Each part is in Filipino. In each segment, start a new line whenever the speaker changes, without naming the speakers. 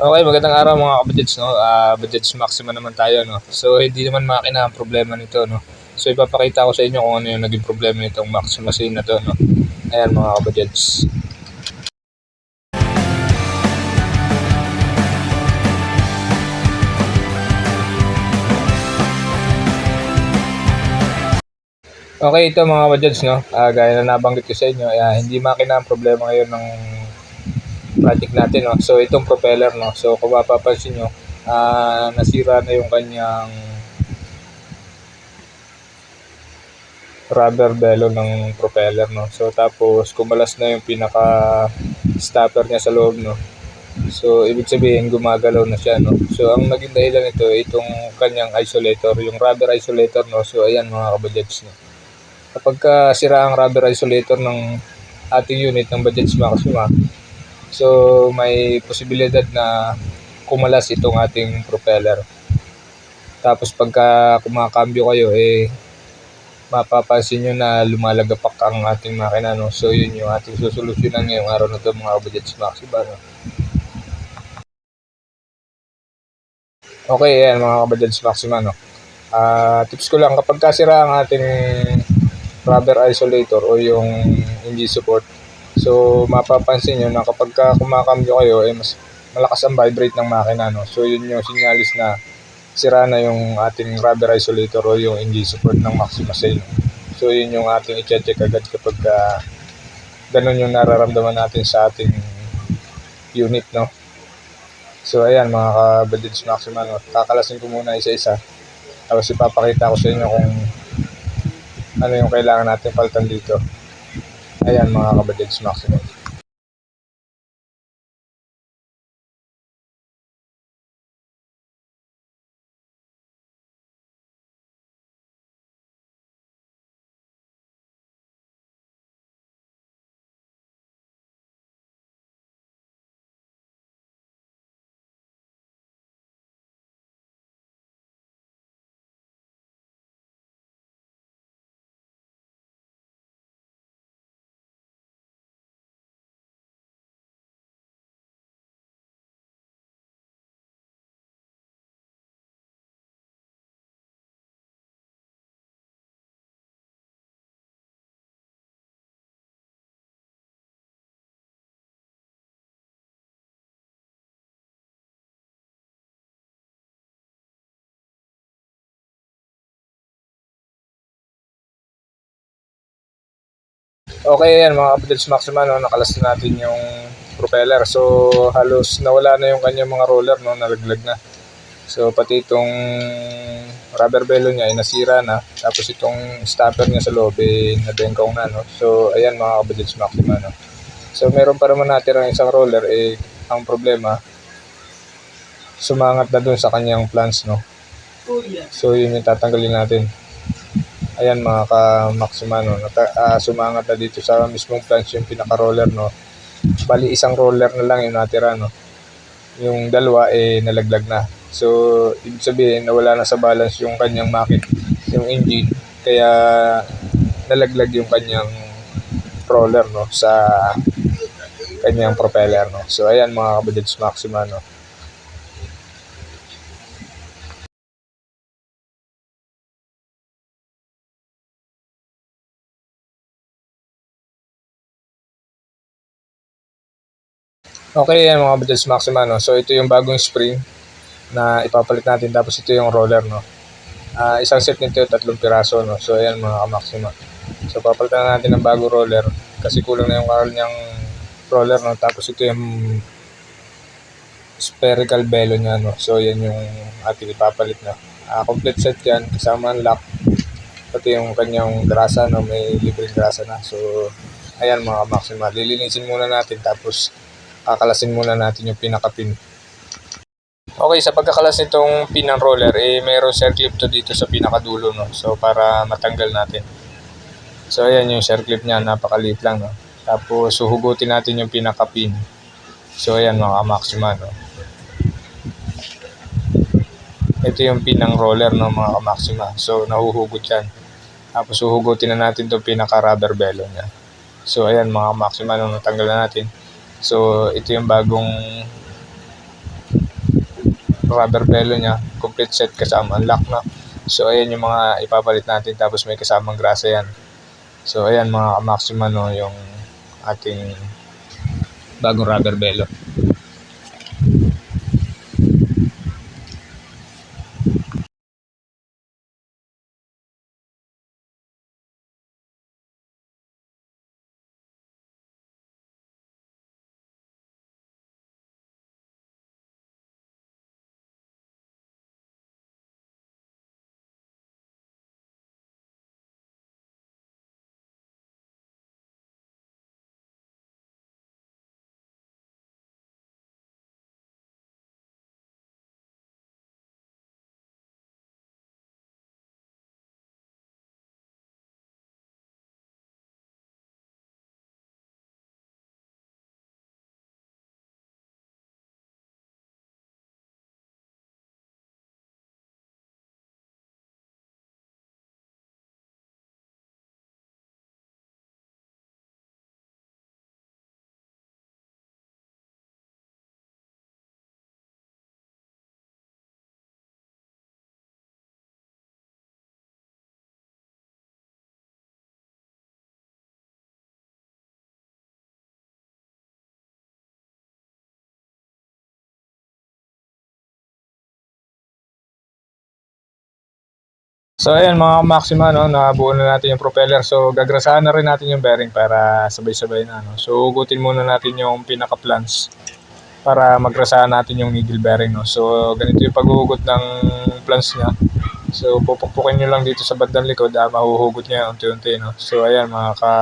Okay, magandang araw mga kabadgets, no? Ah, budgets maximum naman tayo, no? So, hindi naman makina ang problema nito, no? So, ipapakita ko sa inyo kung ano yung naging problema nitong Maximasin na to, no? Ayan, mga kabadgets. Okay, ito mga kabadgets, no? Ah, gaya na nabanggit ko sa inyo, ah, hindi makina ang problema ngayon ng project natin, no? So, itong propeller, no? So, kung mapapansin nyo, ah, nasira na yung kanyang rubber bellow ng propeller, no? So, tapos, kumalas na yung pinaka stopper niya sa loob, no? So, ibig sabihin, gumagalaw na siya, no? So, ang naging dahilan nito, itong kanyang isolator, yung rubber isolator, no? So, ayan mga kabadgets, no? Kapag ka sira ang rubber isolator ng ating unit ng Bajaj Maxima, so may posibilidad na kumalas itong ating propeller. Tapos pagka kumakambyo kayo, eh, mapapansin nyo na lumalagapak ang ating makina, no? So, yun yung ating susolusyonan ngayong araw na to mga Bajaj Maxima, no? Okay, ayan mga kabadjad Maxima, no? Ah, tips ko lang, kapag kasira ang ating rubber isolator o yung hindi support, so mapapansin nyo na kapag ka kumakambyo kayo, eh, mas malakas ang vibrate ng makina, no? So, yun yung sinyalis na sira na yung ating rubber isolator o yung engine support ng Maxima Sail. So, yun yung ating i-check agad kapag ka ganun yung nararamdaman natin sa ating unit, no? So, ayan mga ka-Badids Maxima, no? kakalasin ko muna isa-isa. Tapos ipapakita ko sa inyo kung ano yung kailangan natin palitan dito. Ayan mga kabadids Maxima. Okay, yan mga kabadids Maxima, no? nakalas na natin yung propeller. So, halos nawala na yung kanyang mga roller, no? nalaglag na. So, pati itong rubber bellow niya ay nasira na. Tapos itong stopper niya sa loob ay nabengkong na. No? So, ayan mga kabadids Maxima. No? So, meron pa naman natirang isang roller. Eh, ang problema, sumangat na dun sa kanyang plans. No? So, yun yung tatanggalin natin. Ayan mga ka-Maxima, no? Nata- ah, sumangat na dito sa mismong plans yung pinaka-roller. No? Bali, isang roller na lang yung natira. No? Yung dalawa eh nalaglag na. So, ibig sabihin nawala na sa balance yung kanyang makit, yung engine. Kaya nalaglag yung kanyang roller no sa kanyang propeller no. So ayan mga kabadids Maxima no. Okay, yan mga kabadids Maxima no. So ito yung bagong spring na ipapalit natin tapos ito yung roller no. Ah, isang set nito tatlong piraso no. So ayan mga ka-Maxima. So papalitan natin ng bagong roller kasi kulang na yung kanyang roller no. Tapos ito yung spherical bellow niya no. So yan yung ating ipapalit na. Ah, complete set yan kasama ang lock pati yung kanyang grasa no. May libreng grasa na. So ayan mga ka-Maxima. Lilinisin muna natin tapos kakalasin muna natin yung pinaka-pin. Okay, sa pagkakalas nitong pin ng roller, eh mayroong circlip to dito sa pinakadulo, no? So, para matanggal natin. So, ayan yung circlip niya, napakaliit lang, no? Tapos, suhugutin natin yung pinaka-pin. So, ayan mga maxima, no? Ito yung pin ng roller, no, mga maxima. So, nahuhugot yan. Tapos, suhugutin na natin itong pinaka-rubber bellow niya. So, ayan mga maxima, no, natanggal na natin. So, ito yung bagong rubber bello niya, complete set kasama ang lock na. So ayan yung mga ipapalit natin tapos may kasamang grasa yan. So ayan mga maxima no yung ating bagong rubber bello. So ayan mga maxima no, nabuo na natin yung propeller. So gagrasahan na rin natin yung bearing para sabay-sabay na no. So ugutin muna natin yung pinaka plans para magrasahan natin yung needle bearing no. So ganito yung paghuhugot ng plans niya. So pupukpukin nyo lang dito sa bandang likod, ah, mahuhugot niya unti-unti no. So ayan mga ka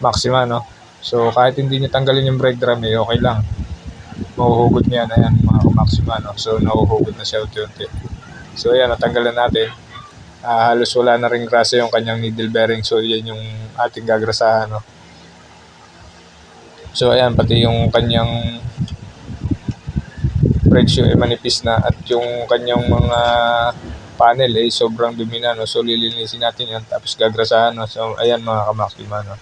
maxima no. So kahit hindi niya tanggalin yung brake drum eh, okay lang. Mahuhugot niya na yan mga maxima no. So nahuhugot na siya unti-unti. So ayan, natanggalan natin. Ah, halos wala na rin grasa yung kanyang needle bearing. So yan yung ating gagrasahan. No? So ayan, pati yung kanyang brake shoe ay manipis na at yung kanyang mga panel ay sobrang dumi na. No? So lilinisin natin yan tapos gagrasahan. No? So ayan mga kamaksima. No?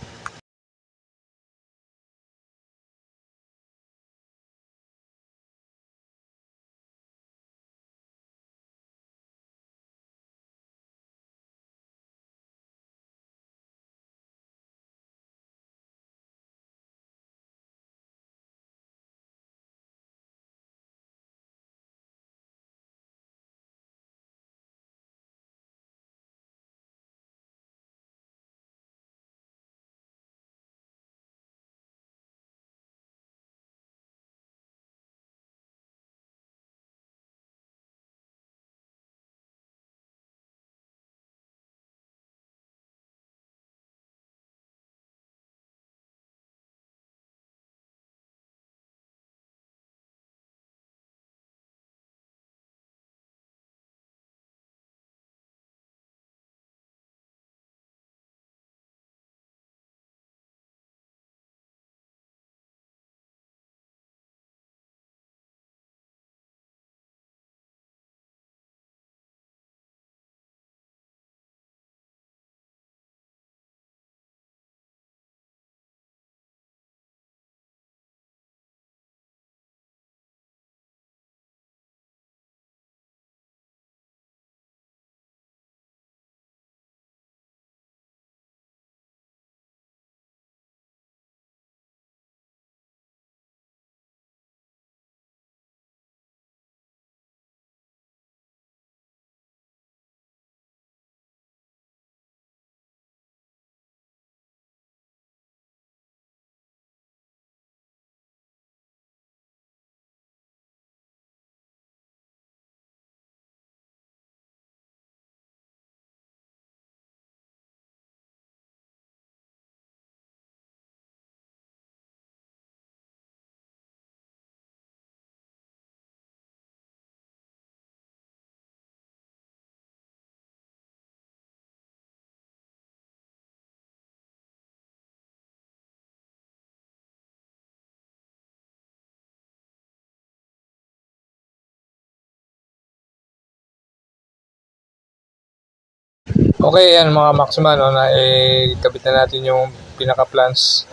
Okay, yan mga Maxima, no, na eh, kabit na natin yung pinaka-plans,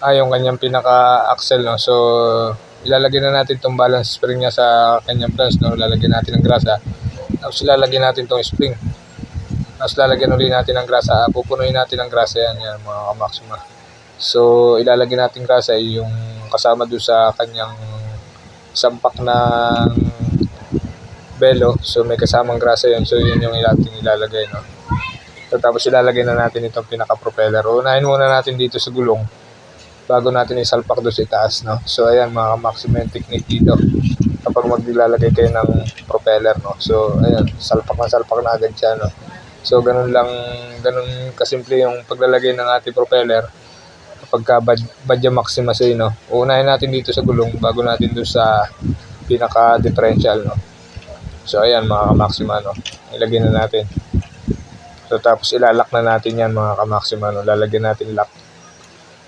ah, yung kanyang pinaka-axle, no. So, ilalagay na natin tong balance spring niya sa kanyang branch, no? Lalagyan natin ng grasa. Tapos ilalagay natin tong spring. Tapos lalagyan ulit natin ng grasa. Pupunuin natin ng grasa yan, yan mga kamaksima. So, ilalagay natin grasa ay yung kasama doon sa kanyang sampak ng belo. So, may kasamang grasa yun. So, yun yung ating ilalagay, no? So, tapos ilalagay na natin itong pinaka-propeller. Unahin muna natin dito sa gulong bago natin isalpak doon sa itaas, no? So, ayan, mga maximum technique dito kapag maglalagay kayo ng propeller, no? So, ayan, salpak na salpak na agad siya, no? So, ganun lang, ganun kasimple yung paglalagay ng ating propeller kapag ka bad- badya maxima sa'yo, no? Uunahin natin dito sa gulong bago natin doon sa pinaka-differential, no? So, ayan, mga kamaxima, no? Ilagay na natin. So, tapos ilalak na natin yan, mga kamaxima, no? Lalagyan natin lock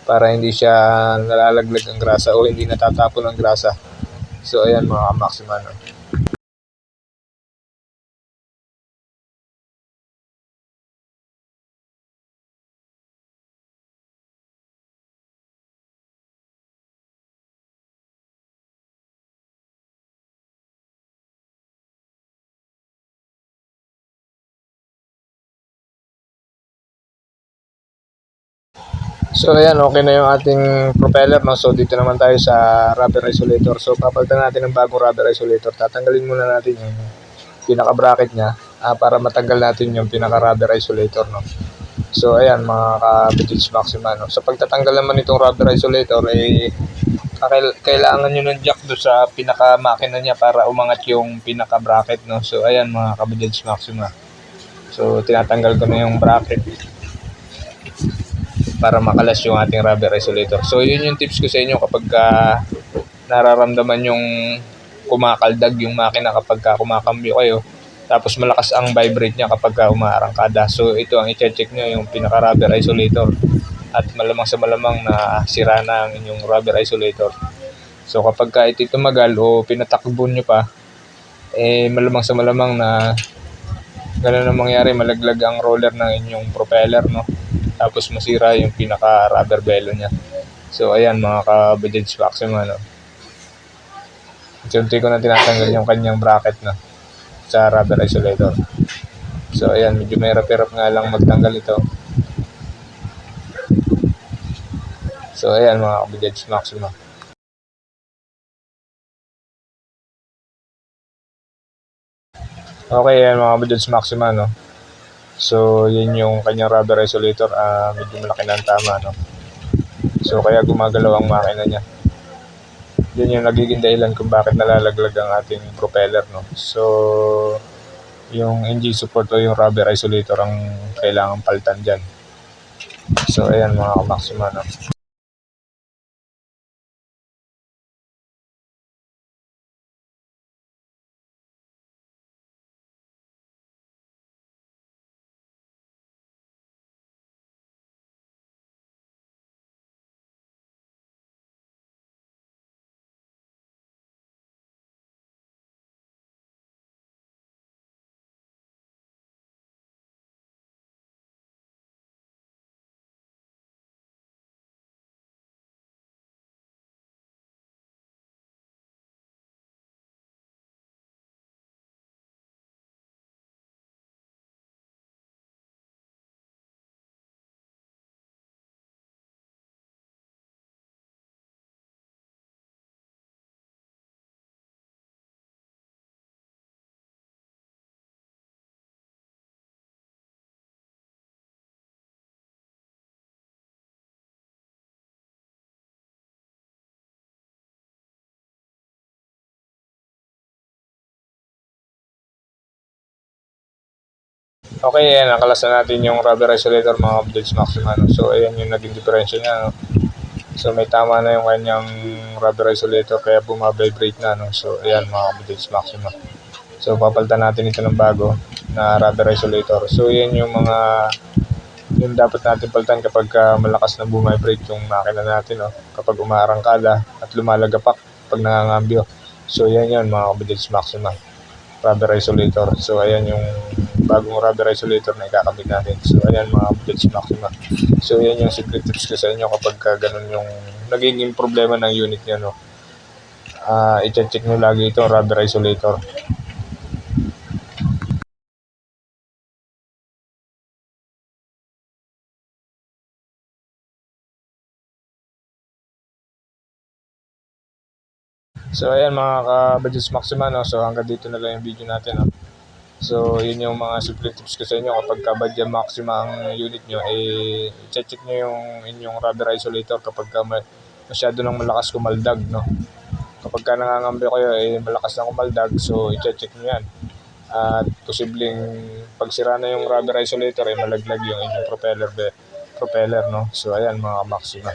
para hindi siya nalalaglag ang grasa o hindi natatapon ang grasa. So, ayan, mga kamaxima, no? So ayan, okay na yung ating propeller, no? So dito naman tayo sa rubber isolator. So papalitan natin ng bagong rubber isolator. Tatanggalin muna natin yung pinaka-bracket niya ah, para matanggal natin yung pinaka-rubber isolator, no? So ayan, mga ka-Bitch Maxima, no? Sa pagtatanggal naman itong rubber isolator, eh, kailangan nyo ng jack do sa pinaka-makina niya para umangat yung pinaka-bracket, no? So ayan, mga ka-Bitch Maxima. So tinatanggal ko na yung bracket para makalas yung ating rubber isolator. So yun yung tips ko sa inyo kapag ka nararamdaman yung kumakaldag yung makina kapag ka kumakambyo kayo. Tapos malakas ang vibrate niya kapag ka umaarangkada. So ito ang i-check nyo yung pinaka rubber isolator. At malamang sa malamang na sira na ang inyong rubber isolator. So kapag ka ito tumagal o pinatakbo nyo pa, eh malamang sa malamang na ganun ang mangyari, malaglag ang roller ng inyong propeller, no? Tapos masira yung pinaka rubber bello niya. So ayan mga ka-Bajaj Maxima no. Unti ko na tinatanggal yung kanyang bracket no sa rubber isolator. So ayan medyo may hirap nga lang magtanggal ito. So ayan mga ka-Bajaj Maxima. Okay yan mga Bajaj Maxima no. So, yun yung kanyang rubber isolator. ah medyo malaki na ang tama, no? So, kaya gumagalaw ang makina niya. Yun yung nagiging dahilan kung bakit nalalaglag ang ating propeller, no? So, yung engine support o yung rubber isolator ang kailangan palitan dyan. So, ayan mga kamaksima, no? Okay, ayan, nakalas na natin yung rubber isolator mga Bajaj Maxima, no? So, ayan yung naging diferensya niya, no? So, may tama na yung kanyang rubber isolator kaya bumabibrate na, no? So, ayan mga Bajaj Maxima. So, papalitan natin ito ng bago na rubber isolator. So, yan yung mga yung dapat natin palitan kapag ah, malakas na bumibrate yung makina natin, no? Kapag umaarangkada at lumalagapak pag nangangambyo. So, yan yun mga Bajaj Maxima rubber isolator. So, ayan yung bagong rubber isolator na ikakabit natin. So, ayan mga Bajaj Maxima. So, yan yung secret tips ko sa inyo kapag ka ganun yung nagiging problema ng unit nyo, no? ah i-check nyo lagi itong rubber isolator. So ayan mga ka-Budgets Maxima no. So hanggang dito na lang yung video natin no. So yun yung mga simple tips ko sa inyo kapag ka Budget Maxima ang unit nyo eh check nyo yung inyong rubber isolator kapag ka masyado nang malakas kumaldag no. Kapag ka nangangambi kayo eh malakas na kumaldag so i-check nyo yan. At posibleng pag sira na yung rubber isolator eh malaglag yung inyong propeller be, propeller no. So ayan mga Maxima.